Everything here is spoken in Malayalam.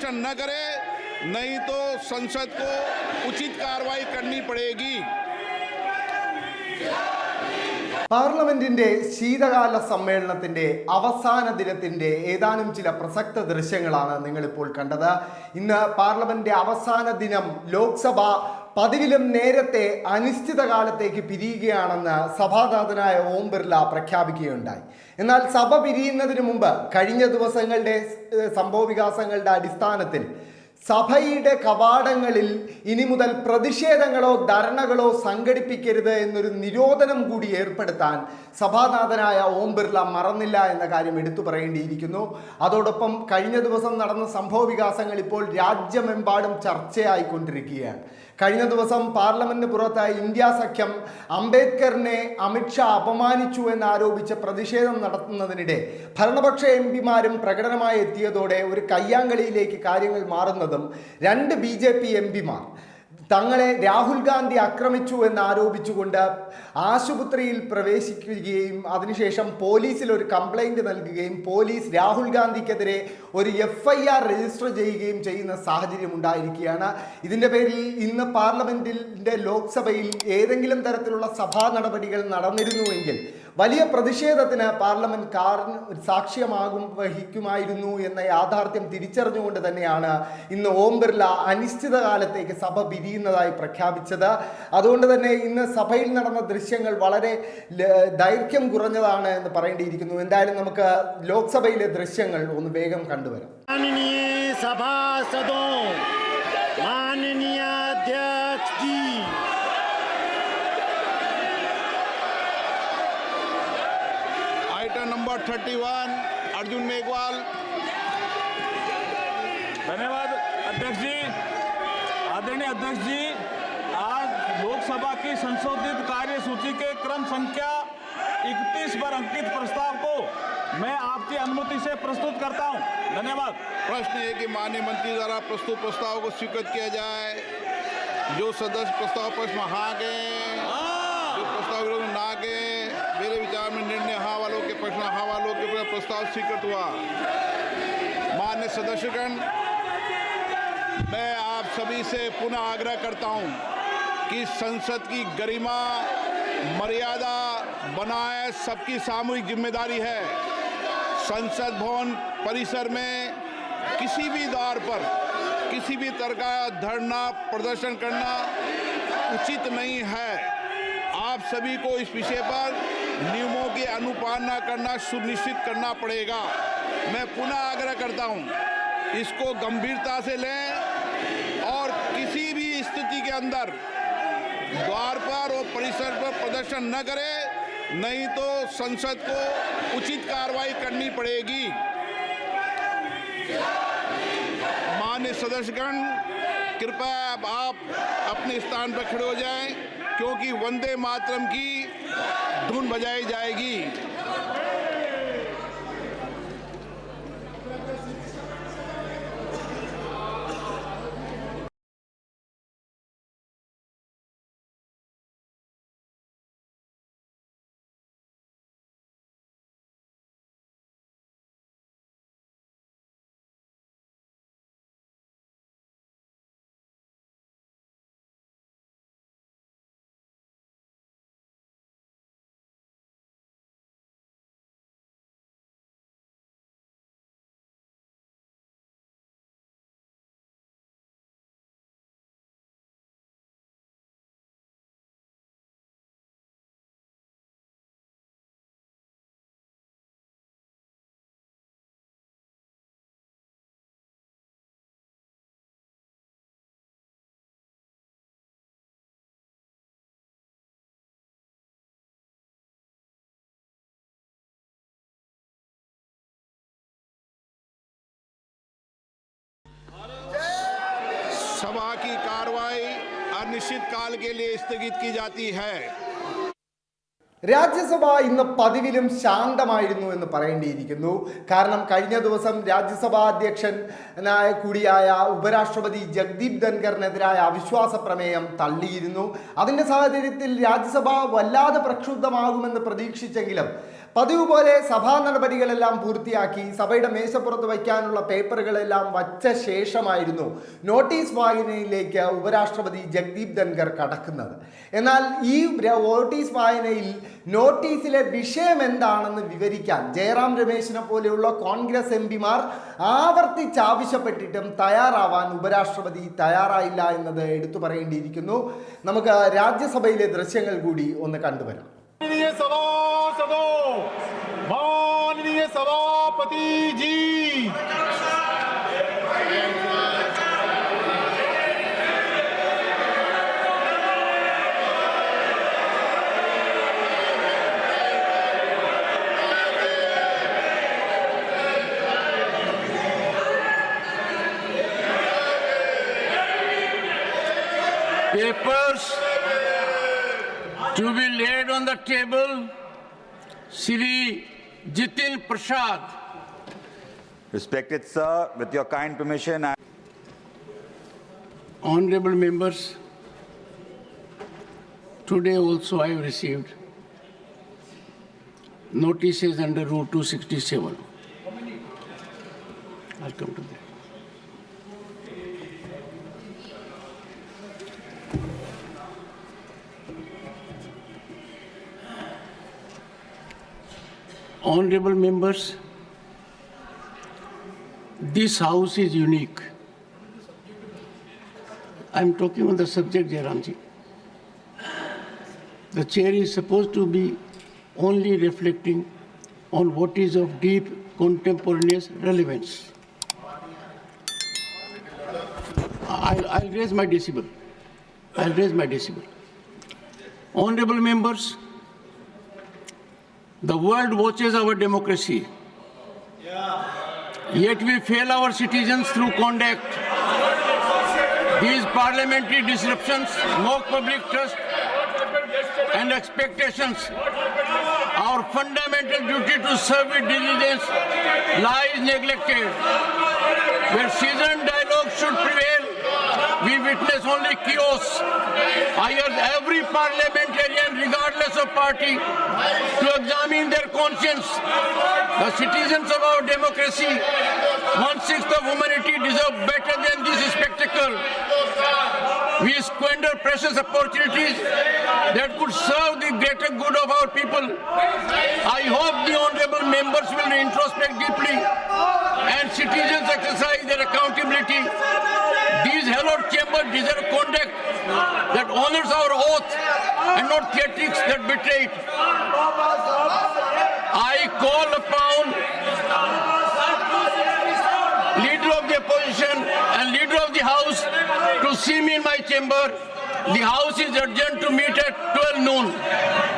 प्रदर्शन न करे नहीं तो संसद को उचित कार्रवाई करनी पड़ेगी പാർലമെന്റിന്റെ ശീതകാല സമ്മേളനത്തിന്റെ അവസാന ദിനത്തിന്റെ ഏതാനും ചില പ്രസക്ത ദൃശ്യങ്ങളാണ് നിങ്ങളിപ്പോൾ കണ്ടത് ഇന്ന് പാർലമെന്റിന്റെ അവസാന ദിനം ലോക്സഭ പതിവിലും നേരത്തെ അനിശ്ചിതകാലത്തേക്ക് പിരിയുകയാണെന്ന് സഭാനാഥനായ ഓം ബിർല പ്രഖ്യാപിക്കുകയുണ്ടായി. എന്നാൽ സഭ പിരിയുന്നതിന് മുമ്പ് കഴിഞ്ഞ ദിവസങ്ങളുടെ സംഭവ സംഭവവികാസങ്ങളുടെ അടിസ്ഥാനത്തിൽ സഭയുടെ കവാടങ്ങളിൽ ഇനി മുതൽ പ്രതിഷേധങ്ങളോ ധർണകളോ സംഘടിപ്പിക്കരുത് എന്നൊരു നിരോധനം കൂടി ഏർപ്പെടുത്താൻ സഭാനാഥനായ ഓം ബിർള മറന്നില്ല എന്ന കാര്യം എടുത്തു പറയേണ്ടിയിരിക്കുന്നു. അതോടൊപ്പം കഴിഞ്ഞ ദിവസം നടന്ന സംഭവ വികാസങ്ങൾ ഇപ്പോൾ രാജ്യമെമ്പാടും ചർച്ചയായിക്കൊണ്ടിരിക്കുകയാണ്. കഴിഞ്ഞ ദിവസം പാർലമെന്റിന് പുറത്ത് ഇന്ത്യ സഖ്യം അംബേദ്കറിനെ അമിത്ഷാ അപമാനിച്ചു എന്നാരോപിച്ച് പ്രതിഷേധം നടത്തുന്നതിനിടെ ഭരണപക്ഷ എം പിമാരും പ്രകടനമായി എത്തിയതോടെ ഒരു കയ്യാങ്കളിയിലേക്ക് കാര്യങ്ങൾ മാറുന്നതും രണ്ട് ബി ജെ പി എം പിമാർ തങ്ങളെ രാഹുൽ ഗാന്ധി ആക്രമിച്ചു എന്ന് ആരോപിച്ചുകൊണ്ട് ആശുപത്രിയിൽ പ്രവേശിക്കുകയും അതിനുശേഷം പോലീസിൽ ഒരു കംപ്ലൈന്റ് നൽകുകയും പോലീസ് രാഹുൽ ഗാന്ധിക്കെതിരെ ഒരു എഫ് ഐ ആർ രജിസ്റ്റർ ചെയ്യുകയും ചെയ്യുന്ന സാഹചര്യം ഉണ്ടായിരിക്കുകയാണ്. ഇതിന്റെ പേരിൽ ഇന്ന് പാർലമെന്റിന്റെ ലോക്സഭയിൽ ഏതെങ്കിലും തരത്തിലുള്ള സഭാ നടപടികൾ നടന്നിരുന്നുവെങ്കിൽ വലിയ പ്രതിഷേധത്തിന് പാർലമെന്റ് കാറിന് സാക്ഷ്യമാകും വഹിക്കുമായിരുന്നു എന്ന യാഥാർത്ഥ്യം തിരിച്ചറിഞ്ഞുകൊണ്ട് തന്നെയാണ് ഇന്ന് ഓം ബിർല അനിശ്ചിതകാലത്തേക്ക് സഭ പിരിയുന്നതായി പ്രഖ്യാപിച്ചത്. അതുകൊണ്ട് തന്നെ ഇന്ന് സഭയിൽ നടന്ന ദൃശ്യങ്ങൾ വളരെ ദൈർഘ്യം കുറഞ്ഞതാണ് എന്ന് പറയേണ്ടിയിരിക്കുന്നു. എന്തായാലും നമുക്ക് ലോക്സഭയിലെ ദൃശ്യങ്ങൾ ഒന്ന് വേഗം കണ്ടുവരാം. മാനനീയ नंबर 31 अर्जुन मेघवाल धन्यवाद अध्यक्ष जी। आदरणीय अध्यक्ष जी आज लोकसभा की संशोधित कार्य सूची के क्रम संख्या 31 पर अंकित प्रस्ताव को मैं आपकी अनुमति से प्रस्तुत करता हूँ। धन्यवाद। प्रश्न है कि माननीय मंत्री द्वारा प्रस्तुत प्रस्ताव को स्वीकृत किया जाए। जो सदस्य प्रस्ताव पर हाँ गए जो प्रस्ताव विरोध में ना गए मेरे विचार में निर्णय हाँ वालों के प्रश्न हाँ वालों के ऊपर प्रस्ताव स्वीकृत हुआ। मान्य सदस्यगण, मैं आप सभी से पुनः आग्रह करता हूँ कि संसद की गरिमा, मर्यादा बनाए सबकी सामूहिक ज़िम्मेदारी है। संसद भवन परिसर में किसी भी द्वार पर किसी भी तरह का धरना प्रदर्शन करना उचित नहीं है। आप सभी को इस विषय पर नियमों की अनुपालना करना, सुनिश्चित करना पड़ेगा। मैं पुनः आग्रह करता हूँ, इसको गंभीरता से लें और किसी भी स्थिति के अंदर द्वार पर और परिसर पर प्रदर्शन न करें, नहीं तो संसद को उचित कार्रवाई करनी पड़ेगी। मान्य सदस्यगण, कृपया आप अपने स्थान पर खड़े हो जाएँ, क्योंकि वंदे मातरम की धुन बजाई जाएगी। सभा की कार्रवाई अनिश्चित काल के लिए स्थगित की जाती है രാജ്യസഭ ഇന്ന് പതിവിലും ശാന്തമായിരുന്നു എന്ന് പറയേണ്ടിയിരിക്കുന്നു കാരണം കഴിഞ്ഞ ദിവസം രാജ്യസഭാ അധ്യക്ഷൻ കൂടിയായ ഉപരാഷ്ട്രപതി ജഗ്ദീപ് ധൻഖറിനെതിരായ അവിശ്വാസ പ്രമേയം തള്ളിയിരുന്നു അതിൻ്റെ സാഹചര്യത്തിൽ രാജ്യസഭ വല്ലാതെ പ്രക്ഷുബ്ധമാകുമെന്ന് പ്രതീക്ഷിച്ചെങ്കിലും പതിവ് പോലെ സഭാ നടപടികളെല്ലാം പൂർത്തിയാക്കി സഭയുടെ മേശപ്പുറത്ത് വയ്ക്കാനുള്ള പേപ്പറുകളെല്ലാം വച്ച ശേഷമായിരുന്നു നോട്ടീസ് വായനയിലേക്ക് ഉപരാഷ്ട്രപതി ജഗ്ദീപ് ധൻഖർ കടക്കുന്നത്. എന്നാൽ ഈ നോട്ടീസ് വായനയിൽ നോട്ടീസിലെ വിഷയം എന്താണെന്ന് വിവരിക്കാൻ ജയറാം രമേശിനെ പോലെയുള്ള കോൺഗ്രസ് എം പിമാർ ആവർത്തിച്ചാവശ്യപ്പെട്ടിട്ടും തയ്യാറാവാൻ ഉപരാഷ്ട്രപതി തയ്യാറായില്ല എന്നത് എടുത്തു പറയേണ്ടിയിരിക്കുന്നു. നമുക്ക് രാജ്യസഭയിലെ ദൃശ്യങ്ങൾ കൂടി ഒന്ന് കണ്ടുവരാം. माननीय सभासदों माननीय सभापति जी papers to be laid on the table. Sri Jitin Prasad. Respected sir, with your kind permission, I Honorable members, today also I have received notices under Rule 267. I'll come to that. Honorable members, this house is unique. I'm talking on the subject, Jairamji. The chair is supposed to be only reflecting on what is of deep contemporaneous relevance. I'll, I'll raise my decibel. I'll raise my decibel. Honorable members, the world watches our democracy. Yet we fail our citizens through conduct. These parliamentary disruptions mock public trust and expectations. Our fundamental duty to serve with diligence lies neglected. Where seasoned dialogue should prevail, we witness only chaos. I urge every parliamentarian, regardless of party, to examine their conscience. The citizens of our democracy, one-sixth of humanity, deserve better than this spectacle. We squander precious opportunities that could serve the greater good of our people. I hope the honorable members will introspect deeply and citizens exercise their accountability. Chambers deserve conduct that honors our oath and not theatrics that betray it. I call upon leader of the opposition and leader of the house to see me in my chamber. The house is urgent to meet at 12 noon.